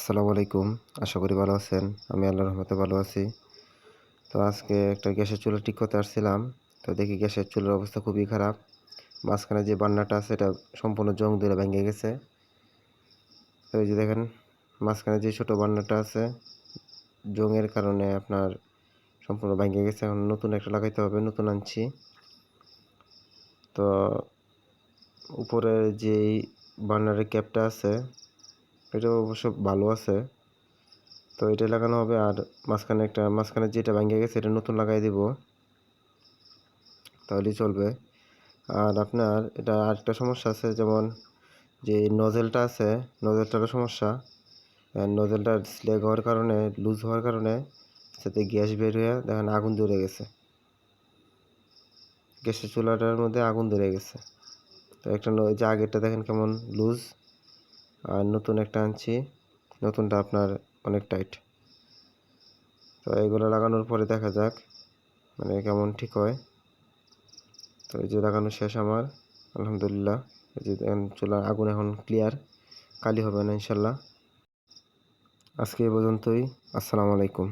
আসসালামু আলাইকুম। আশা করি ভালো আছেন। আমি আল্লাহ রহমতে ভালো আছি। তো আজকে একটা গ্যাসের চুলা ঠিক করতে আসছিলাম। তো দেখি গ্যাসের চুলার অবস্থা খুবই খারাপ। মাঝখানে যে বান্নাটা আছে, এটা সম্পূর্ণ জং ধরে ভেঙে গেছে। তো এই যে দেখেন, মাঝখানে যে ছোটো বান্নাটা আছে, জংয়ের কারণে আপনার সম্পূর্ণ ভেঙে গেছে। এখন নতুন একটা লাগাইতে হবে, নতুন আনছি। তো উপরের যেই বার্নারের ক্যাপটা আছে এটা অবশ্য ভালো আছে। তো এটা লাগানো হবে আর মাঝখানে একটা, মাঝখানে যেটা ভেঙে গেছে এটা নতুন লাগাই দিব। তাহলেই চলবে। আর আপনার এটা আরেকটা সমস্যা আছে, যেমন যে নজেলটা আছে নজেলটারও সমস্যা। নজেলটা স্লেগ হওয়ার কারণে লুজ হওয়ার কারণে সাথে গ্যাস বের হয়ে দেখেন আগুন ধরে গেছে। গ্যাসের চুলাটার মধ্যে আগুন ধরে গেছে। তো একটা যে আগেরটা দেখেন কেমন লুজ আর নতুন একটা আনছি। নতুনটা আপনার অনেক টাইট তো এগুলো লাগানোর পরে দেখা যাক মানে কেমন ঠিক হয়। তো এই যে লাগানো শেষ আমার, আলহামদুলিল্লাহ। এই যে চুলার আগুন এখন ক্লিয়ার কালি হবে না, ইনশাল্লাহ। আজকে এই পর্যন্তই, আসসালামু আলাইকুম।